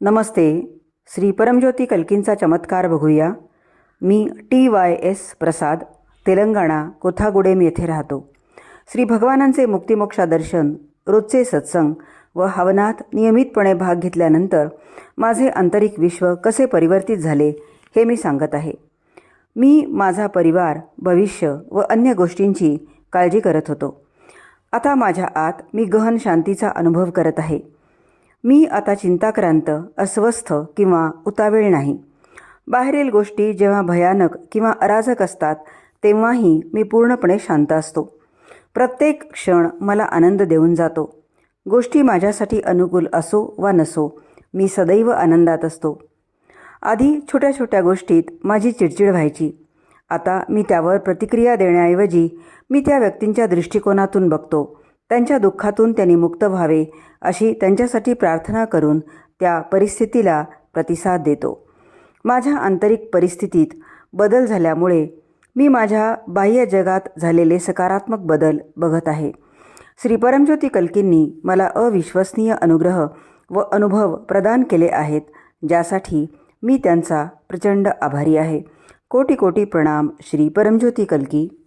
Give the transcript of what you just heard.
नमस्ते. श्री परमज्योती कल्कींचा चमत्कार बघूया. मी T Y S Prasad Telangana Kothagudem येथे राहतो. श्री भगवानांचे मुक्तिमोक्षा दर्शन रोजचे सत्संग व हवनात नियमितपणे भाग घेतल्यानंतर माझे आंतरिक विश्व कसे परिवर्तित झाले हे मी सांगत आहे. मी माझा परिवार भविष्य व अन्य गोष्टींची काळजी करत होतो. आता माझ्या आत मी गहन शांतीचा अनुभव करत आहे. मी आता चिंताक्रांत अस्वस्थ किंवा उतावीळ नाही. बाहेरील गोष्टी जेव्हा भयानक किंवा अराजक असतात तेव्हाही मी पूर्णपणे शांत असतो. प्रत्येक क्षण मला आनंद देऊन जातो. गोष्टी माझ्यासाठी अनुकूल असो वा नसो मी सदैव आनंदात असतो. आधी छोट्या छोट्या गोष्टीत माझी चिडचिड व्हायची. आता मी त्यावर प्रतिक्रिया देण्याऐवजी मी त्या व्यक्तींच्या दृष्टिकोनातून बघतो. त्यांच्या दुःखातून त्यांनी मुक्त व्हावे अशी त्यांच्यासाठी प्रार्थना करून त्या परिस्थितीला प्रतिसाद देतो. माझ्या आंतरिक परिस्थितीत बदल झाल्यामुळे मी माझ्या बाह्य जगात झालेले सकारात्मक बदल बघत आहे. श्री परमज्योती कल्कींनी मला अविश्वसनीय अनुग्रह व अनुभव प्रदान केले आहेत ज्यासाठी मी त्यांचा प्रचंड आभारी आहे. कोटी कोटी प्रणाम श्री परमज्योती कल्की.